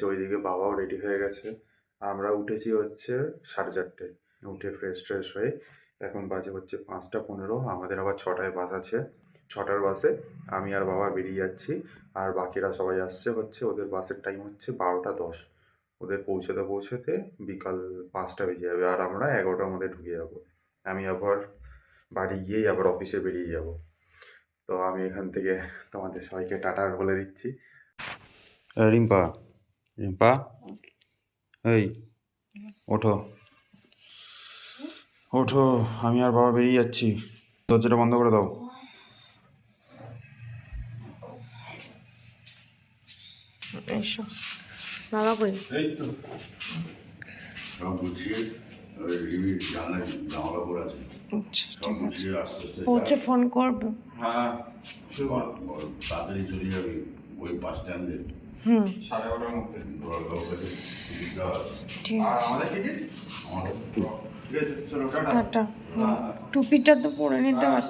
গেছি, ওইদিকে বাবাও রেডি হয়ে গেছে। আমরা উঠেছি হচ্ছে সাড়ে চারটে। উঠে ফ্রেশ ট্রেশ হয়ে এখন বাজে হচ্ছে পাঁচটা পনেরো, আমাদের আবার ছটায় বাস আছে। ছটার বাসে আমি আর বাবা বেরিয়ে যাচ্ছি আর বাকিরা সবাই আসছে হচ্ছে, ওদের বাসের টাইম হচ্ছে বারোটা দশ। ওদের পৌঁছতে পৌঁছতে বিকাল পাঁচটা বেজে যাবে আর আমরা এগারোটার মধ্যে ঢুকে যাব। আমি আবার বাড়ি গিয়েই আবার অফিসে বেরিয়ে যাব। তো আমি এখান থেকে তোমাদের সবাইকে টাটা বলে দিচ্ছি। রিম্পা রিম্পা এই ওঠো। ওঠো আমি আর বাবা বেরিয়ে যাচ্ছি। দরজাটা বন্ধ করে দাও। এসো। বাবা কই? এই তো। সব গুছিয়ে আচ্ছা ফোন করবে। হ্যাঁ তাড়াতাড়ি চলে যাবে ওই বাস স্ট্যান্ডে। হুম। সাড়ে মধ্যে ঠিক আছে। হুম। টুপিটা তো পরে নিতে পার.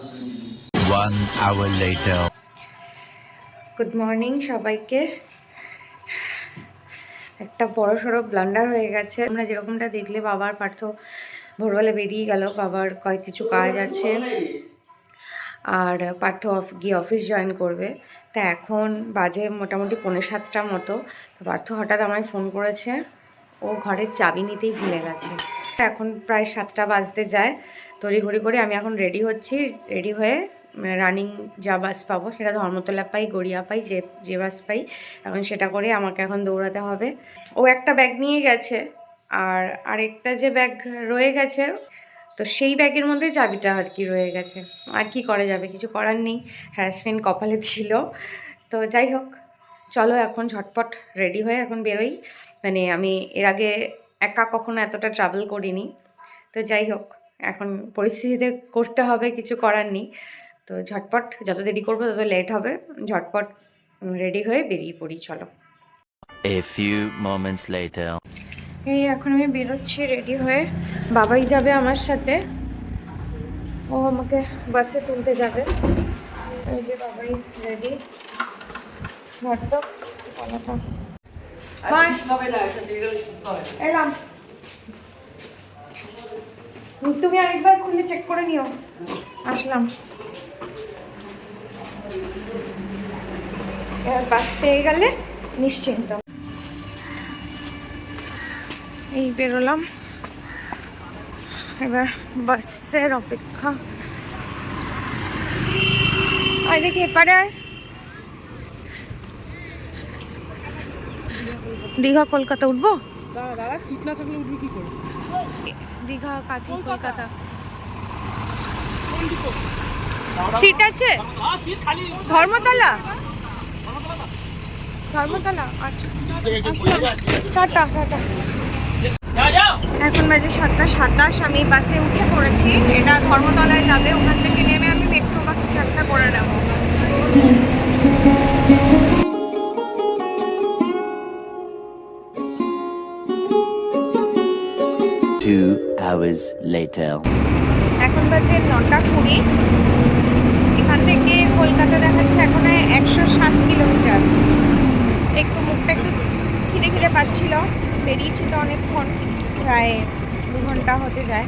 গুড মর্নিং সবাইকে। একটা বড় সড়ো ব্লান্ডার হয়ে গেছে। আমরা যেরকমটা দেখলে বাবার পার্থ ভোরবেলা বেরিয়ে গেল বাবার কয়েক কিছু কাজ আছে। আর পার্থ অফ- গিয়ে অফিস জয়েন করবে। তা এখন বাজে মোটামুটি পৌনে সাতটার মতো। তো পার্থ হঠাৎ আমায় ফোন করেছে। ও ঘরের চাবি নিতেই ভুলে গেছে। এখন প্রায় সাতটা বাজতে যায়। তড়িঘড়ি করে আমি এখন রেডি হচ্ছি। রেডি হয়ে রানিং যা বাস পাবো সেটা ধর্মতলা পাই, গড়িয়া পাই, যে যে বাস পাই। এখন সেটা করে আমাকে এখন দৌড়াতে হবে। ও একটা ব্যাগ নিয়ে গেছে। আর আরেকটা যে ব্যাগ রয়ে গেছে তো সেই ব্যাগের মধ্যে চাবিটা আর কি রয়ে গেছে। আর কি করা যাবে? কিছু করার নেই। হ্যারাসমেন্ট কপালে ছিল। তো যাই হোক, চলো এখন ঝটপট রেডি হয়ে এখন বেরোই। মানে আমি এর আগে একা কখনো এতটা ট্রাভেল করিনি। তো যাই হোক, এখন পরিস্থিতিতে করতে হবে, কিছু করার নেই। তো ঝটপট, যত দেরি করব তত লেট হবে। ঝটপট রেডি হয়ে বেরিয়ে পড়ি, চলো. এই এখন আমি বেরোচ্ছি রেডি হয়ে। বাবাই যাবে আমার সাথে। ও আমাকে বাসে তুলতে যাবে। এই যে বাবাই রেডি ঘরটা এলাম। তুমি আরেকবার খুলে চেক করে নিও। আসলাম। বাস পেয়ে গেলে নিশ্চিন্ত। এই বেরোলাম। এবার বাসের অপেক্ষা। আয় দেখি এপারে দীঘা কলকাতা উঠবো? দাদা সিট না থাকলে উঠবি কি করে? দীঘা কাঁথি কলকাতা। সিট আছে? ধর্মতলা? ধর্মতলা? আচ্ছা। Tata tata. এখন বাজে সাতটা সাতাশ আমি বাসে উঠে পড়েছি। এটা ধর্মতলায় যাবে ওখান থেকে নেমে আমি মেট্রো বা কিছু একটা করে নেব। Two hours later. এখন বাজে নটা কুড়ি। এখান থেকে কলকাতা দেখাচ্ছে এখন একশো সাত কিলোমিটার। একটু মুখটা একটু খিদে খিদে পাচ্ছিল। বেরিয়েছি তো অনেকক্ষণ, প্রায় দু ঘণ্টা হতে যায়।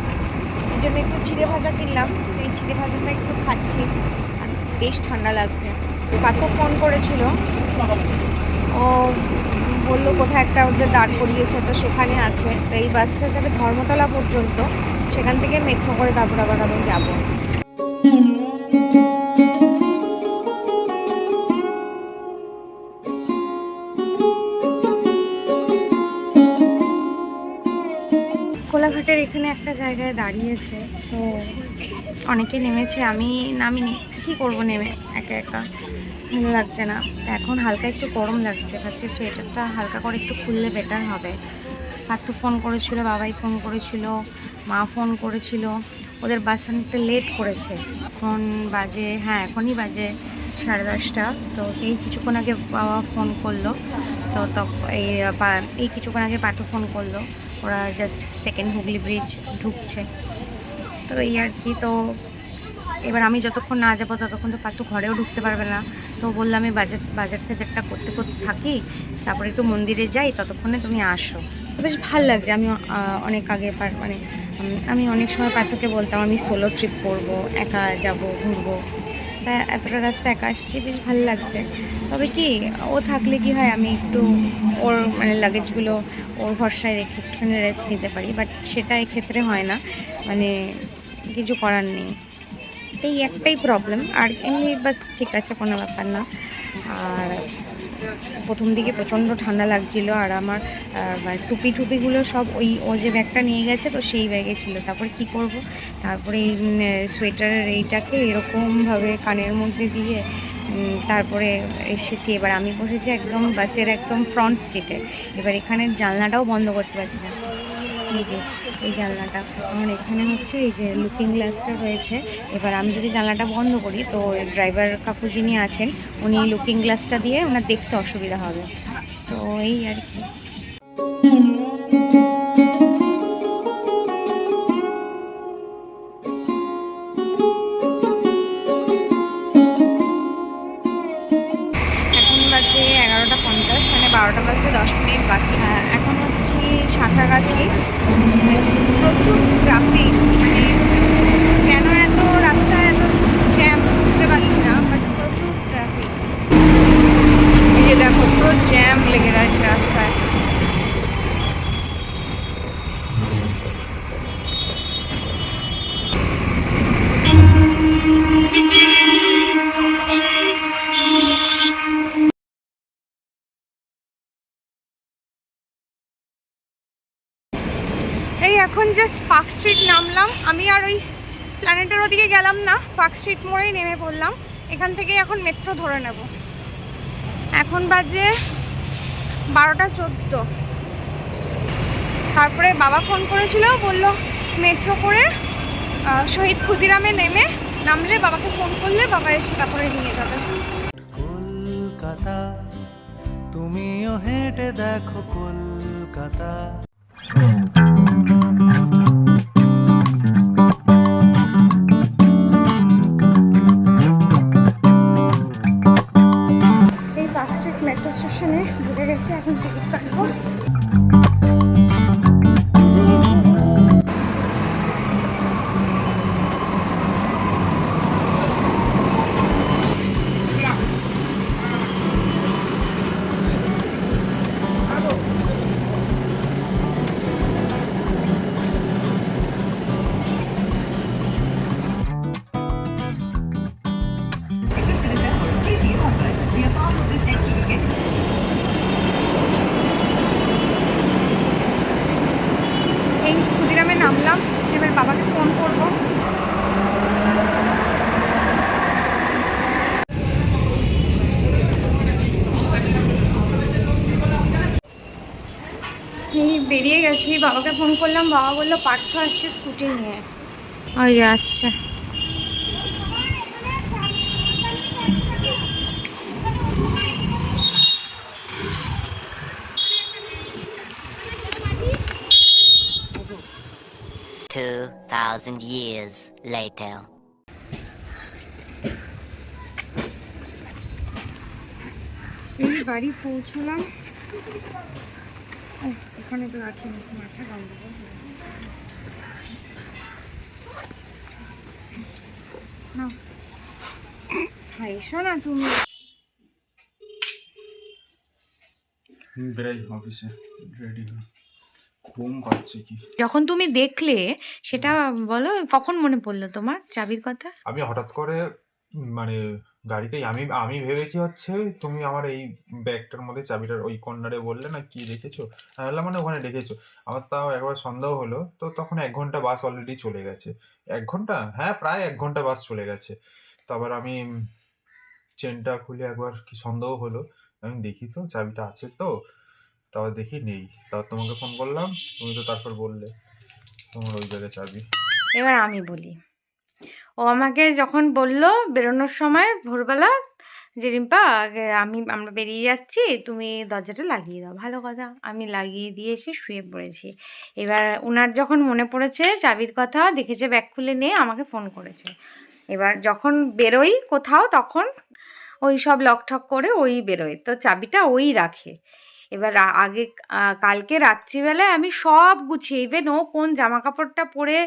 এই জন্য একটু চিড়ে ভাজা কিনলাম। তো এই চিড়ে ভাজাটা একটু খাচ্ছি। আর বেশ ঠান্ডা লাগছে। কাকু ফোন করেছিল। ও বলল, কোথায় একটা ওদের দাঁড় করিয়েছে, তো সেখানে আছে। তো এই বাসটা যাবে ধর্মতলা পর্যন্ত। সেখান থেকে মেট্রো করে তারপর আবার আমি যাব। জায়গায় দাঁড়িয়েছে, তো অনেকে নেমেছে, আমি নামিনি। কী করব নেমে? একা একা। ভালো লাগছে না। এখন হালকা একটু গরম লাগছে, ভাবছি সোয়েটারটা হালকা করে একটু খুললে বেটার হবে। পার্থ ফোন করেছিল, বাবাই ফোন করেছিল, মা ফোন করেছিল। ওদের বাস অনেকটা লেট করেছে। এখন বাজে হ্যাঁ এখনই বাজে সাড়ে দশটা। তো এই কিছুক্ষণ আগে বাবা ফোন করল। তো তখন এই এই কিছুক্ষণ আগে পাঠু ফোন করল। ওরা জাস্ট সেকেন্ড হুগলি ব্রিজ ঢুকছে। তো এই আর কি, তো এবার আমি যতক্ষণ না যাব ততক্ষণ তো পাত্র ঘরেও ঢুকতে পারবে না। তো বললাম আমি বাজার বাজার টাজারটা করতে করতে থাকি, তারপরে একটু মন্দিরে যাই, ততক্ষণে তুমি আসো। বেশ ভালো লাগছে, আমি অনেক আগে মানে আমি অনেক সময় পার্থকে বলতাম, আমি সোলো ট্রিপ করব, একা যাব, ঘুরবো। তা এতটা রাস্তা একা আসছি, বেশ ভালো লাগছে। তবে কি, ও থাকলে কি হয়, আমি একটু ওর মানে লাগেজগুলো ওর ভরসায় রেখে একটুখানি রেস্ট নিতে পারি বাট সেটা এক্ষেত্রে হয় না। মানে কিছু করার নেই। এই একটাই প্রবলেম আর এমনি বাস ঠিক আছে, কোনো ব্যাপার না। আর প্রথম দিকে প্রচণ্ড ঠান্ডা লাগছিল আর আমার টুপি টুপিগুলো সব ওই, ও যে ব্যাগটা নিয়ে গেছে তো সেই ব্যাগে ছিল। তারপরে কি করব? তারপরে এই সোয়েটারের এইটাকে এরকমভাবে কানের মধ্যে দিয়ে তারপরে এসেছি। এবার আমি বসেছি একদম বাসের একদম ফ্রন্ট সিটে এবার এখানের জানলাটাও বন্ধ করতে পারছি না। এই যে, এই জানলাটা। আমার এখানে হচ্ছে এই যে লুকিং গ্লাসটা রয়েছে। এবার আমি যদি জানলাটা বন্ধ করি, তো ড্রাইভার কাকু যিনি আছেন, উনি লুকিং গ্লাসটা দিয়ে ওনার দেখতে অসুবিধা হবে। তো এই আর কি। জাস্ট পার্ক স্ট্রিট নামলাম। আমি আর ওই প্ল্যানেটের ওদিকে গেলাম না পার্ক স্ট্রিট মোড়েই নেমে পড়লাম। এখান থেকেই এখন মেট্রো ধরে নেব। এখন বাজে বারোটা চোদ্দ। তারপরে বাবা ফোন করেছিল বলল মেট্রো করে শহীদ ক্ষুদিরামে নেমে নামলে বাবাকে ফোন করলে বাবা এসে তারপরে নিয়ে যাবে। কলকাতা তুমিও হেঁটে দেখো কলকাতা। স্টেশনে ঢুকে গেছে এখন টিকিট কাটবো বেরিয়ে গেছি। বাবাকে ফোন করলাম বাবা বলল পার্থ আসছে স্কুটি নিয়ে। ওই আসছে। Two thousand years later. এই বাড়ি পৌঁছলাম। ও, এখানে তো রাখিনি মাথা গন্ডগোল না হ্যাঁ এসো না তুমি। বেরাই অফিসে রেডি ঘুম পাচ্ছে কি? যখন তুমি দেখলে সেটা বলো কখন মনে পড়ল তোমার চাবির কথা? আমি হঠাৎ করে মানে গাড়িতেই আমি আমি ভেবেছি হচ্ছে তুমি আমার এই ব্যাগটার মধ্যে চাবিটার ওই কর্নারে বললে না কি রেখেছো আমি বললাম মানে ওখানে রেখেছো আমার তাও একবার সন্দেহ হলো। তো তখন এক ঘণ্টা বাস অলরেডি চলে গেছে। এক ঘণ্টা? হ্যাঁ প্রায় এক ঘণ্টা বাস চলে গেছে। তারপর আমি চেনটা খুলে একবার কি সন্দেহ হলো? আমি দেখি তো চাবিটা আছে তো। তারপর দেখি নেই। তারপর তোমাকে ফোন করলাম। তুমি তো তারপর বললে তোমার ওই জায়গায় চাবি। এবার আমি বলি। ও আমাকে যখন বলল বেরোনোর সময় ভোরবেলা, যে রিম্পা আমি, আমরা বেরিয়ে যাচ্ছি, তুমি দরজাটা লাগিয়ে দাও। ভালো কথা। আমি লাগিয়ে দিয়ে এসে শুয়ে পড়েছি। এবার ওনার যখন মনে পড়েছে চাবির কথা, দেখেছে ব্যাগ খুলে নিয়ে আমাকে ফোন করেছে। এবার যখন বেরোই কোথাও, তখন ওই সব লকঠক করে ওই বেরোয়। তো চাবিটা ওই রাখে। এবার আগে কালকে রাত্রিবেলায় আমি সব গুছিয়ে ইভেন ও কোন জামা কাপড়টা পরে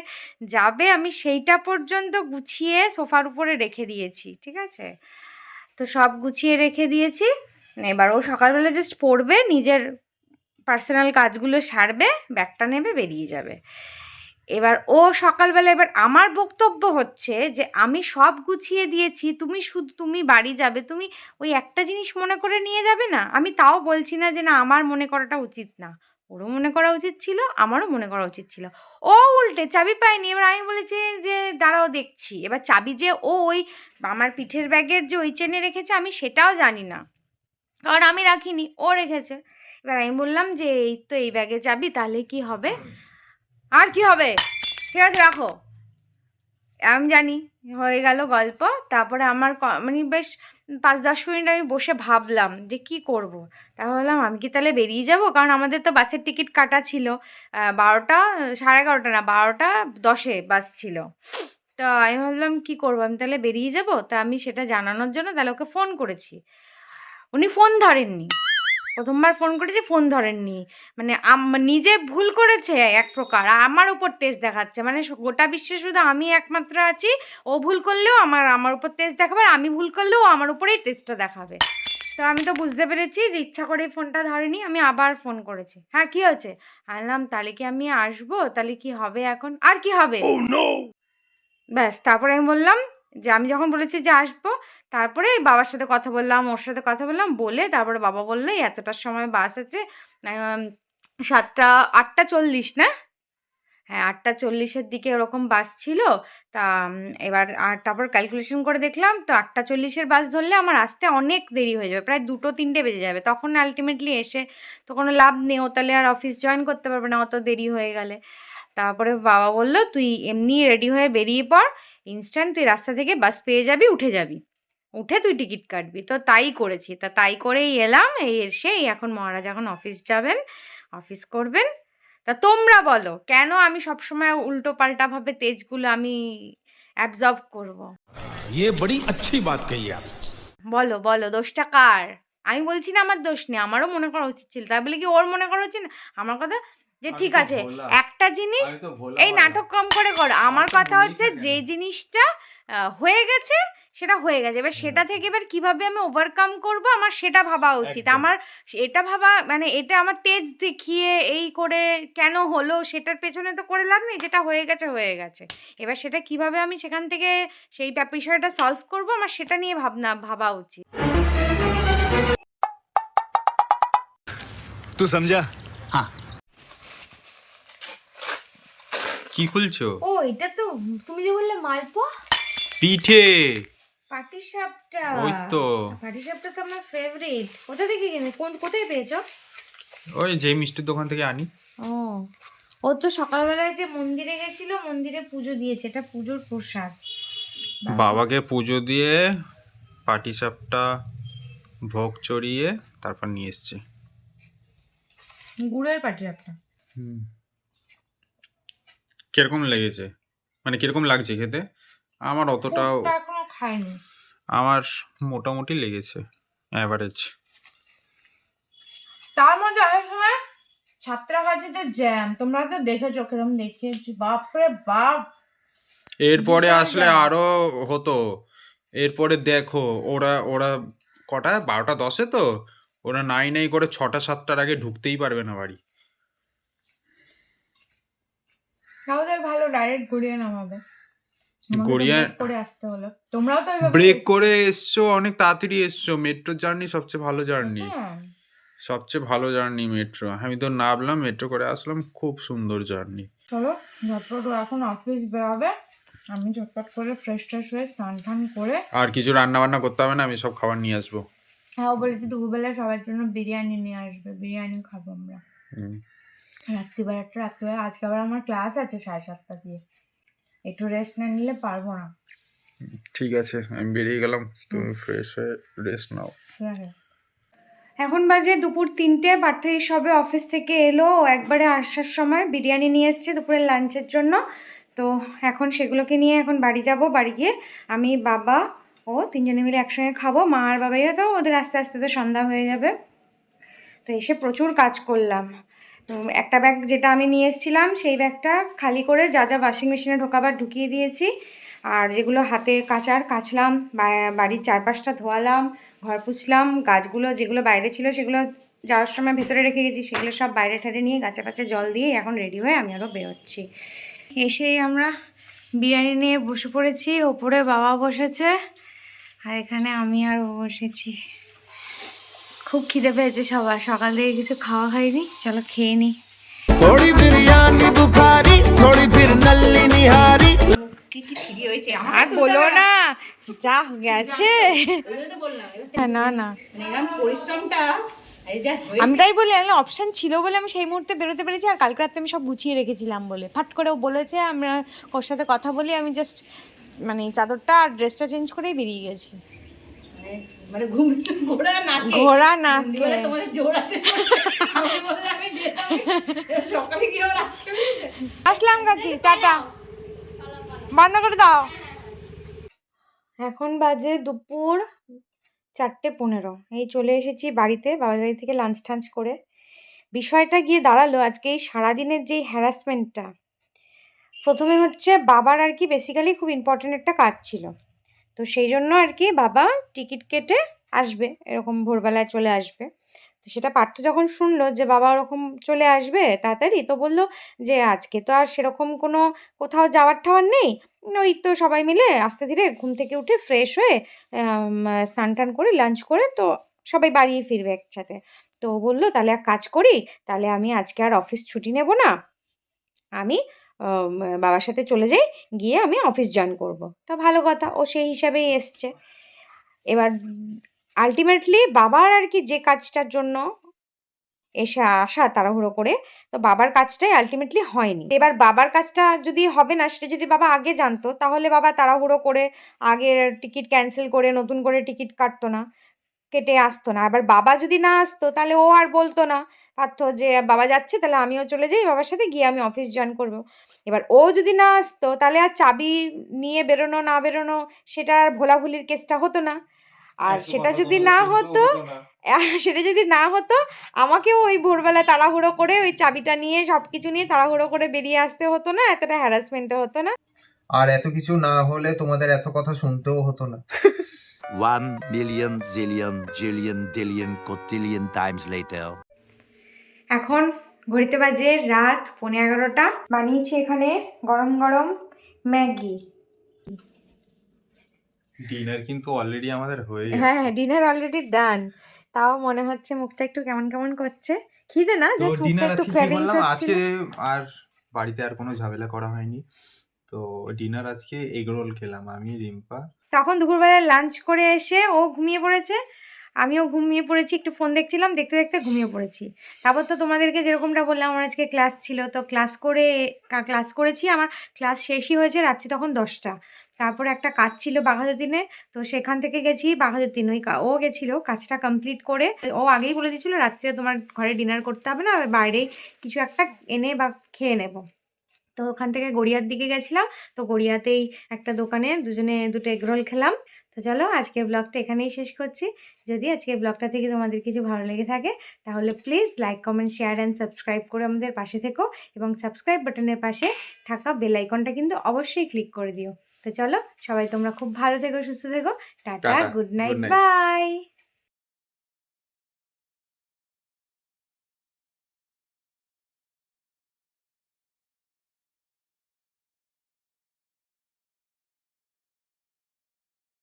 যাবে আমি সেইটা পর্যন্ত গুছিয়ে সোফার উপরে রেখে দিয়েছি, ঠিক আছে? তো সব গুছিয়ে রেখে দিয়েছি। এবার ও সকালবেলা জাস্ট পড়বে নিজের পার্সোনাল কাজগুলো সারবে, ব্যাগটা নেবে, বেরিয়ে যাবে। এবার ও সকালবেলা এবার আমার বক্তব্য হচ্ছে যে, আমি সব গুছিয়ে দিয়েছি, তুমি শুধু, তুমি বাড়ি যাবে, তুমি ওই একটা জিনিস মনে করে নিয়ে যাবে না? আমি তাও বলছি না যে, না, আমার মনে করাটা উচিত না। ওরও মনে করা উচিত ছিল, আমারও মনে করা উচিত ছিল। ও উল্টে চাবি পায়নি, এবার আমি বলেছি যে, দাঁড়াও, দেখছি। এবার চাবি যে ও ওই আমার পিঠের ব্যাগের যে ওই চেনে রেখেছে, আমি সেটাও জানি না। কারণ আমি রাখিনি, ও রেখেছে। এবার আমি বললাম যে, এই তো এই ব্যাগে যাবি, তাহলে কি হবে? আর কি হবে? ঠিক আছে, রাখো। আমি জানি, হয়ে গেল গল্প। তারপরে আমার মানে বেশ পাঁচ দশ মিনিট আমি বসে ভাবলাম যে কি করব। তা ভাবলাম, আমি কি তাহলে বেরিয়ে যাব? কারণ আমাদের তো বাসের টিকিট কাটা ছিল। বারোটা, সাড়ে এগারোটা না, বারোটা দশে বাস ছিল। তো আমি ভাবলাম, কি করব? আমি তাহলে বেরিয়ে যাব? তা আমি সেটা জানানোর জন্য তাহলে ওকে ফোন করেছি। উনি ফোন ধরেননি। প্রথমবার ফোন করেছি ফোন ধরেননি। মানে নিজে ভুল করেছে এক প্রকার আমার উপর তেজ দেখাচ্ছে। মানে গোটা বিশ্বে শুধু আমি একমাত্র আছি ও ভুল করলেও আমার আমার উপর তেজ দেখাবে আর আমি ভুল করলেও আমার উপরেই তেজটা দেখাবে। তো আমি তো বুঝতে পেরেছি যে ইচ্ছা করে ফোনটা ধরেনি আমি আবার ফোন করেছি। হ্যাঁ কি হয়েছে? আনলাম তাহলে কি আমি আসব? তাহলে কি হবে এখন? আর কি হবে? ব্যাস তারপরে আমি বললাম যে আমি যখন বলেছি যে আসব, তারপরে বাবার সাথে কথা বললাম, ওর সাথে কথা বললাম, বলে তারপরে বাবা বলল, "এই এতটার সময় বাস আছে সাতটা, আটটা চল্লিশ না? হ্যাঁ আটটা চল্লিশের দিকে ওরকম বাস ছিল। তা এবার আর তারপর ক্যালকুলেশন করে দেখলাম, তো আটটা চল্লিশের বাস ধরলে আমার আসতে অনেক দেরি হয়ে যাবে, প্রায় দুটো তিনটে বেজে যাবে। তখন আলটিমেটলি এসে তো কোনো লাভ নেই, ও তাহলে আর অফিস জয়েন করতে পারবে না, অত দেরি হয়ে গেলে। তারপরে বাবা বলল, তুই এমনি রেডি হয়ে বেরিয়ে পড় ইনস্ট্যান্ট তুই রাস্তা থেকে বাস পেয়ে যাবি উঠে যাবি উঠে তুই টিকিট কাটবি তো তাই করেছি তা তাই করেই এলাম এই এসে এই এখন মহারাজ এখন অফিস যাবেন অফিস করবেন তা তোমরা বলো কেন আমি সবসময় উল্টো পাল্টা ভাবে তেজগুলো আমি অ্যাবজর্ব করব। ये बड़ी अच्छी बात कही आप বলো বলো দোষটা কার আমি বলছি না আমার দোষ নেই আমারও মনে করা উচিত ছিল তাই বলে কি ওর মনে করা উচিত না আমার কথা যে ঠিক আছে একটা জিনিস এই নাটক কম করে করো। আমার কথা হচ্ছে যে জিনিসটা হয়ে গেছে সেটা হয়ে গেছে। এবার সেটা থেকে এবার কীভাবে আমি ওভারকাম করব আমার সেটা ভাবা উচিত। আমার এটা ভাবা মানে এটা আমার তেজ দেখিয়ে এই করে কেন হলো সেটার পেছনে তো করে লাভ নেই যেটা হয়ে গেছে হয়ে গেছে। এবার সেটা কীভাবে আমি সেখান থেকে সেইটা বিষয়টা সলভ করব আমার সেটা নিয়ে ভাবনা ভাবা উচিত। তুই সমঝা হ্যাঁ কি খুলছো? ও এটা তো তুমি যে বললে মালপোয়া? পিঠে। পাটিসাপটা। ওই তো। পাটিসাপটা তো আমার ফেভারিট কোথা থেকে কিনে? কোন কোথায় পেয়েছ? ওই যে মিষ্টির দোকান থেকে আনি। ও ও তো সকালবেলায় যে মন্দিরে গেছিল মন্দিরে পুজো দিয়েছে। এটা পুজোর প্রসাদ। বাবাকে পুজো দিয়ে পাটিসাপটা ভোগ চড়িয়ে তারপর নিয়ে এসছি। গুড়ের পাটিসাপটা। কীরকম লেগেছে? মানে কীরকম লাগছে খেতে? আমার অতটাও এখনও খাইনি। আমার মোটামুটি লেগেছে অ্যাভারেজ তার মধ্যে আসার সময় সাতটাগাছিতে জ্যাম তোমরা তো দেখেছ কিরম দেখিয়েছি বাপরে বাপ! এরপরে আসলে। আরও হতো। এরপরে দেখো ওরা ওরা কটা? বারোটা দশে তো? ওরা নাই নাই করে ছটা সাতটার আগে ঢুকতেই পারবে না বাড়ি তাহলে ভালো ডাইরেক্ট গড়িয়ে নামাবে গড়িয়ে- করে আসতে হলো। তোমরাও তো ব্রেক করে এসছো অনেক তাড়াতাড়ি এসছো। মেট্রো জার্নি সবচেয়ে ভালো জার্নি হ্যাঁ। সবচেয়ে ভালো জার্নি মেট্রো আমি তো নামলাম মেট্রো করে আসলাম খুব সুন্দর জার্নি চলো ঝটপট এখন অফিস বেরোবে। আমি ঝটপট করে ফ্রেশ ট্রেশ হয়ে স্নান টান করে আর কিছু রান্না বান্না করতে হবে না আমি সব খাবার নিয়ে আসব। হ্যাঁ ও বলেছে দুপুরবেলা সবার জন্য বিরিয়ানি নিয়ে আসবে। বিরিয়ানি খাব আমরা। রাত্রিবেলাটা রাত্রিবেলা আজকে আবার আমার ক্লাস আছে সাড়ে সাতটা দিয়ে। একটু রেস্ট না নিলে পারব না। ঠিক আছে আমি বেরিয়ে গেলাম তুমি ফ্রেশ হয়ে রেস্ট নাও। এখন বাজে দুপুর তিনটে পার্থ সবে অফিস থেকে এলো একবারে আসার সময় বিরিয়ানি নিয়ে এসছে দুপুরের লাঞ্চের জন্য। তো এখন সেগুলোকে নিয়ে এখন বাড়ি যাব বাড়ি গিয়ে আমি বাবা ও তিনজনে মিলে একসঙ্গে খাব মা আর বাবাইরা তো ওদের আস্তে আস্তে তো সন্ধ্যা হয়ে যাবে। তো এসে প্রচুর কাজ করলাম। একটা ব্যাগ যেটা আমি নিয়ে এসেছিলাম, সেই ব্যাগটা খালি করে যা যা ওয়াশিং মেশিনে ঢোকাবার ঢুকিয়ে দিয়েছি। আর যেগুলো হাতে কাচার কাচলাম বাড়ির চারপাশটা ধোয়ালাম, ঘর পুছলাম, গাছগুলো যেগুলো বাইরে ছিল সেগুলো যাওয়ার সময় ভেতরে রেখে গেছি, সেগুলো সব বাইরে ঠারে নিয়ে গাছে পাছে জল দিয়ে এখন রেডি হয়ে আমি আরও বেরোচ্ছি। এসেই আমরা বিরিয়ানি নিয়ে বসে পড়েছি, ওপরে বাবা বসেছে, আর এখানে আমি আর বসেছি। খুব খিদে পেয়েছে সবার। সকাল থেকে কিছু খাওয়া হয়নি। চলো খেয়ে নি। থোড়ি বিরিয়ানি বুখারি নল্লি নিহারি। আর বলো না যা গেছে। না না। পরিশ্রমটা। আমি তাই বলি আমি অপশান ছিল বলে আমি সেই মুহূর্তে বেরোতে পেরেছি আর কালকে রাত্রে আমি সব গুছিয়ে রেখেছিলাম বলে। ফাট করে ও বলেছে আমরা ওর সাথে কথা বলি আমি জাস্ট মানে চাদরটা আর ড্রেসটা চেঞ্জ করেই বেরিয়ে গেছি। মানে ঘুম ঘোড়া না ঘোড়া না বলে তোমাদের জোর আছে। আমি বললে আমি যেতাম। সকালে আবার আজকে আসলাম কাকি টাটা। বন্ধ করে দাও। এখন বাজে দুপুর চারটে পনেরো। এই চলে এসেছি বাড়িতে বাবার বাড়ি থেকে লাঞ্চ টাঞ্চ করে। বিষয়টা গিয়ে দাঁড়াল আজকে এই সারাদিনের যেই হ্যারাসমেন্টটা প্রথমে হচ্ছে বাবার আর কি বেসিক্যালি খুব ইম্পর্টেন্ট একটা কাজ ছিল। তো সেই জন্য আর কি বাবা টিকিট কেটে আসবে এরকম ভোরবেলায় চলে আসবে। তো সেটা পার্থ যখন শুনলো যে বাবা ওরকম চলে আসবে তাড়াতাড়ি তো বলল যে আজকে তো আর সেরকম কোনো কোথাও যাওয়ার ঠাওয়ার নেই। ওই তো সবাই মিলে আস্তে ধীরে ঘুম থেকে উঠে ফ্রেশ হয়ে স্নান টান করে লাঞ্চ করে তো সবাই বাড়ি ফিরবে একসাথে। তো বলল তাহলে এক কাজ করি তাহলে আমি আজকে আর অফিস ছুটি নেব না। আম, বাবার সাথে চলে যাই, গিয়ে আমি অফিস জয়েন করব। তা ভালো কথা, ও সেই হিসাবেই এসছে। এবার আলটিমেটলি বাবার আর কি যে কাজটার জন্য এসে আসা তাড়াহুড়ো করে, তো বাবার কাজটাই আলটিমেটলি হয়নি। এবার বাবার কাজটা যদি হবে না, সেটা যদি বাবা আগে জানতো, তাহলে বাবা তাড়াহুড়ো করে আগের টিকিট ক্যান্সেল করে, নতুন করে টিকিট কাটতো না, কেটে আসতো না। আবার বাবা যদি না আসতো, তাহলে ও আর বলতো না পারতো যে বাবা যাচ্ছে তাহলে আমিও চলে যাই বাবার সাথে গিয়ে আমি অফিস জয়েন করব। এবার ও যদি না আসতো তাহলে আর চাবি নিয়ে বেরোনো না বেরোনো সেটা আর ভোলাভুলির কেসটা হতো না। আর সেটা যদি না হতো সেটা যদি না হতো আমাকেও ওই ভোরবেলা তাড়াহুড়ো করে ওই চাবিটা নিয়ে সব কিছু নিয়ে তাড়াহুড়ো করে বেরিয়ে আসতে হতো না এতটা হ্যারাসমেন্টও হতো না। আর এত কিছু না হলে তোমাদের এত কথা শুনতেও হতো না। One million zillion jillion dillion cotillion times later. এখন ঘড়িতে বাজে রাত পনেরো এগারোটা। বানিয়েছি এখানে গরম গরম ম্যাগি। ডিনার কিন্তু অলরেডি আমাদের হয়ে হ্যাঁ হ্যাঁ ডিনার অলরেডি ডান তাও মনে হচ্ছে মুখটা একটু কেমন কেমন করছে। খিদে না? জাস্ট মুখটা একটু ক্র্যাভিংস হচ্ছে আজকে আর বাড়িতে আর কোনো ঝামেলা করা হয়নি। তো ডিনার আজকে এগ রোল খেলাম আমি রিম্পা। তখন দুপুরবেলায় লাঞ্চ করে এসে ও ঘুমিয়ে পড়েছে। আমিও ঘুমিয়ে পড়েছি, একটু ফোন দেখছিলাম, দেখতে দেখতে ঘুমিয়ে পড়েছি। তারপর তো তোমাদেরকে যেরকমটা বললাম, আমার আজকে ক্লাস ছিল, তো ক্লাস করে ক্লাস করেছি, আমার ক্লাস শেষই হয়েছে রাত্রি তখন দশটা। তারপরে একটা কাজ ছিল বাঘাযতীনে, তো সেখান থেকে গেছি বাঘাযতীন, ওই ও গেছিল কাজটা কমপ্লিট করে। ও আগেই বলে দিয়েছিল রাত্রে তোমার ঘরে ডিনার করতে হবে না, বাইরেই কিছু একটা এনে বা খেয়ে নেব। তো ওখান থেকে গড়িয়ার দিকে গেছিলাম। তো গড়িয়াতেই একটা দোকানে দুজনে দুটো এগরোল খেলাম। তো চলো আজকে ব্লগটা এখানেই শেষ করছি। যদি আজকে ব্লগটা থেকে তোমাদের কিছু ভালো লেগে থাকে তাহলে please like comment share and subscribe করে আমাদের পাশে থেকো এবং সাবস্ক্রাইব বাটনের পাশে থাকা বেল আইকনটা কিন্তু অবশ্যই ক্লিক করে দিও। তো চলো সবাই তোমরা খুব ভালো থেকো সুস্থ থেকো। Tata tata, good night bye